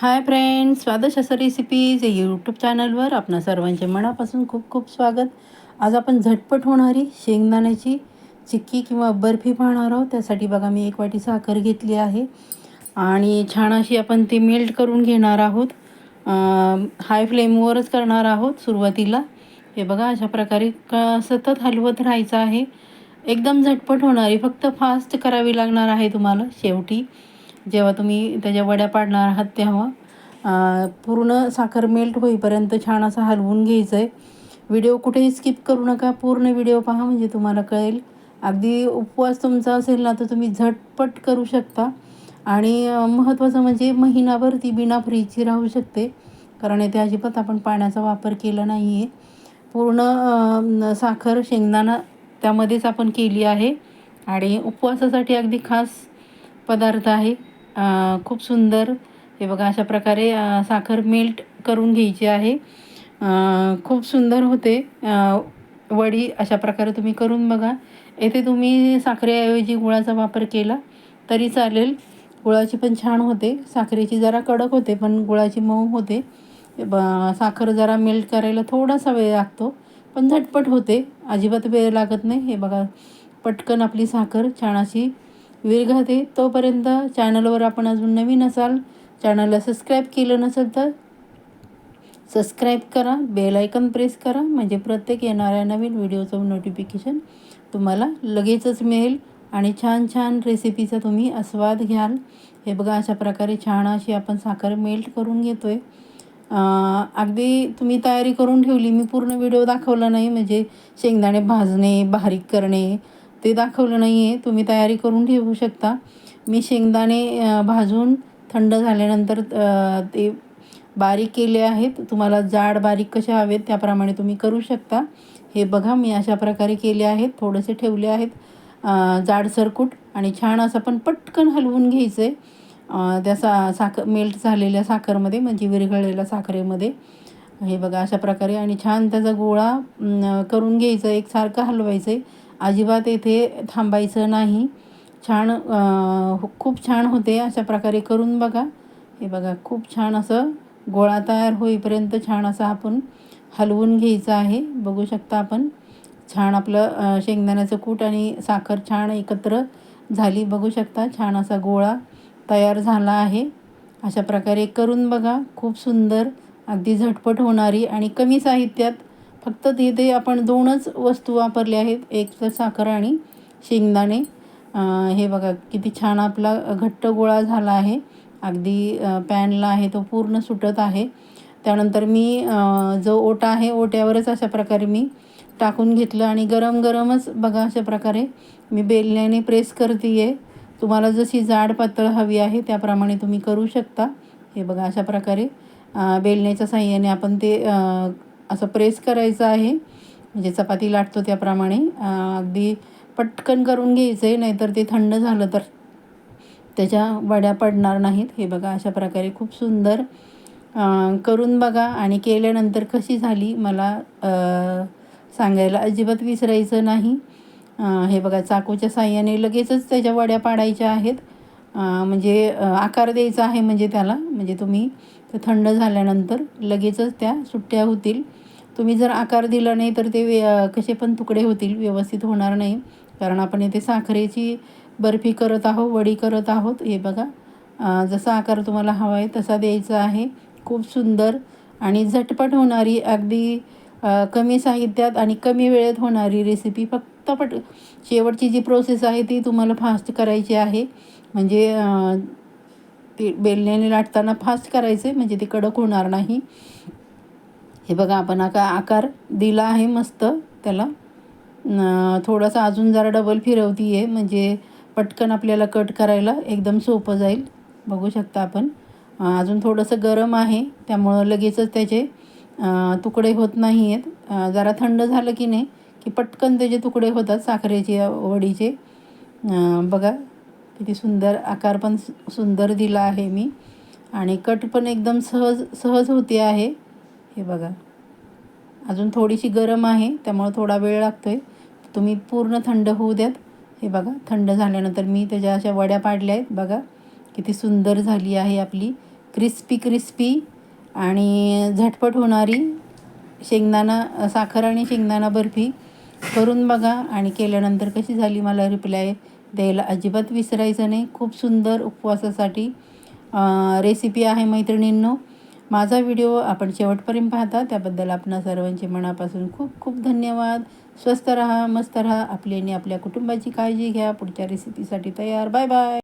Hi friends स्वादश असं recipes या YouTube चॅनलवर आपणा सर्वांचे मनापासून खूप खूप स्वागत. आज आपण झटपट होणारी शेंगदाण्याची चिक्की किंवा बर्फी पाहणार आहोत. त्यासाठी बघा मी एक वाटी साखर घेतली आहे. आणि छान अशी आपण ती मेल्ट करून घेणार आहोत. हाय फ्लेमवरच करणार आहोत सुरुवातीला. हे बघा अशा प्रकारे सतत हलवत राहायचं आहे. एकदम झटपट होणारी फक्त फास्ट करावी लागणार आहे तुम्हाला शेवटी. जेव्हा तुम्ही त्याच्या वड्या पाडणार आहात तेव्हा पूर्ण साखर मेल्ट होईपर्यंत छान असं हलवून घ्यायचं आहे व्हिडिओ कुठेही स्किप करू नका पूर्ण व्हिडिओ पहा म्हणजे तुम्हाला कळेल. अगदी उपवास तुमचा असेल ना तर तुम्ही झटपट करू शकता. आणि महत्त्वाचं म्हणजे महिनाभर ती बिना फ्रीजची राहू शकते. कारण येथे अजिबात आपण पाण्याचा वापर केला नाही आहे पूर्ण साखर शेंगदाणा त्यामध्येच आपण केली आहे. आणि उपवासासाठी अगदी खास पदार्थ आहे. खूप सुंदर. हे बघा अशा प्रकारे साखर मेल्ट करून घ्यायची आहे. खूप सुंदर होते. वडी अशा प्रकारे तुम्ही करून बघा. येथे तुम्ही साखरेऐवजी गुळाचा वापर केला तरी चालेल. गुळाची पण छान होते. साखरेची जरा कडक होते पण गुळाची मऊ होते. ब साखर जरा मेल्ट करायला थोडासा वेळ लागतो पण झटपट होते. अजिबात वेळ लागत नाही. हे बघा पटकन आपली साखर छान अशी विरघळते तोपर्यंत चॅनलवर आपण अजून नवीन असाल चॅनलला सबस्क्राईब केलं नसेल तर सबस्क्राईब करा बेल आयकन प्रेस करा म्हणजे प्रत्येक येणाऱ्या नवीन व्हिडिओचं नोटिफिकेशन तुम्हाला लगेचच मिळेल. आणि छान छान रेसिपीचा तुम्ही आस्वाद घ्याल. हे बघा अशा प्रकारे छान अशी आपण साखर मेल्ट करून घेतो आहे अगदी तुम्ही तयारी करून ठेवली. मी पूर्ण व्हिडिओ दाखवला नाही. म्हणजे शेंगदाणे भाजणे बारीक करणे ते दाखवलं नाही आहे तुम्ही तयारी करून ठेवू शकता. मी शेंगदाणे भाजून थंड झाल्यानंतर ते बारीक केले आहेत. तुम्हाला जाड बारीक कसे हवेत त्याप्रमाणे तुम्ही करू शकता. हे बघा मी अशा प्रकारे केले आहेत. थोडेसे ठेवले आहेत. जाड सरकूट आणि छान असं पण पटकन हलवून घ्यायचं. आहे त्या सा साखर मेल्ट झालेल्या साखरमध्ये म्हणजे विरघळलेल्या साखरेमध्ये. हे बघा अशा प्रकारे आणि छान त्याचा गोळा करून घ्यायचं. एकसारखं हलवायचं आहे अजिबात येथे थांबायचं नाही. छान खूप छान होते अशा प्रकारे करून बघा. हे बघा खूप छान असं गोळा तयार होईपर्यंत छान असं आपण हलवून घ्यायचं आहे. बघू शकता आपण. छान आपलं शेंगदाण्याचं कूट आणि साखर छान एकत्र झाली. बघू शकता छान असा गोळा तयार झाला आहे. अशा प्रकारे करून बघा. खूप सुंदर अगदी झटपट होणारी आणि कमी साहित्यात फक्त तिथे आपण दोनच वस्तू वापरल्या आहेत. एक तर साखर आणि शेंगदाणे. हे बघा किती छान आपला घट्ट गोळा झाला आहे. अगदी पॅनला आहे तो पूर्ण सुटत आहे. त्यानंतर मी जो ओटा आहे ओट्यावरच अशा प्रकारे मी टाकून घेतलं आणि गरम गरमच बघा अशा प्रकारे मी बेलण्याने प्रेस करते आहे तुम्हाला जशी जाड पातळ हवी आहे त्याप्रमाणे तुम्ही करू शकता. हे बघा अशा प्रकारे बेलण्याच्या साह्याने आपण ते असं प्रेस करायचं आहे. म्हणजे चपाती लाटतो त्याप्रमाणे. अगदी पटकन करून घ्यायचं आहे नाहीतर ते थंड झालं तर त्याच्या वड्या पडणार नाहीत. हे बघा अशा प्रकारे खूप सुंदर करून बघा. आणि केल्यानंतर कशी झाली मला सांगायला अजिबात विसरायचं नाही. हे बघा चाकूच्या साह्याने लगेचच त्याच्या वड्या पाडायच्या आहेत. म्हणजे आकार द्यायचा आहे म्हणजे त्याला. म्हणजे तुम्ही ते थंड झाल्यानंतर लगेचच त्या सुट्ट्या होतील. तुम्ही जर आकार दिला नाही तर ते कसे पण तुकडे होतील व्यवस्थित होणार नाही. कारण आपण इथे साखरेची बर्फी करत आहोत वडी करत आहोत. हे बघा. जसा आकार तुम्हाला हवा आहे तसा द्यायचा आहे. खूप सुंदर आणि झटपट होणारी अगदी कमी साहित्यात आणि कमी वेळेत होणारी रेसिपी फक्त पट शेवटची जी प्रोसेस आहे ती तुम्हाला फास्ट करायची आहे. म्हणजे ते बेलण्याने लाटताना फास्ट करायचं आहे म्हणजे ते कडक होणार नाही. हे बघा आपण आका आकार दिला आहे मस्त. त्याला थोडासा अजून जरा डबल फिरवती आहे म्हणजे पटकन आपल्याला कट करायला एकदम सोपं जाईल. बघू शकता आपण. अजून थोडंसं गरम आहे त्यामुळं लगेचच त्याचे तुकडे होत नाही आहेत जरा थंड झालं की नाही की पटकन त्याचे तुकडे होतात साखरेचे वडीचे. बघा किती सुंदर आकार पण सुंदर दिला आहे मी. आणि कट पण एकदम सहज सहज होते आहे. हे बघा. अजून थोडीशी गरम आहे त्यामुळं थोडा वेळ लागतो आहे तुम्ही पूर्ण थंड होऊ द्यात. हे बघा थंड झाल्यानंतर मी त्याच्या अशा वड्या पाडल्या आहेत. बघा किती सुंदर झाली आहे आपली क्रिस्पी क्रिस्पी आणि झटपट होणारी शेंगदाणा साखर आणि शेंगदाणा बर्फी करून बघा. आणि केल्यानंतर कशी झाली मला रिप्लाय द्यायला अजिबात विसरायचं नाही. खूप सुंदर उपवासासाठी रेसिपी आहे मैत्रिणींनो. माझा व्हिडिओ आपण शेवटपर्यंत पाहता. त्याबद्दल आपणा सर्वांचे मनापासून खूप खूप धन्यवाद. स्वस्त राहा मस्त राहा. आपली आणि आपल्या कुटुंबाची काळजी घ्या. पुढच्या रेसिपीसाठी तयार. Bye bye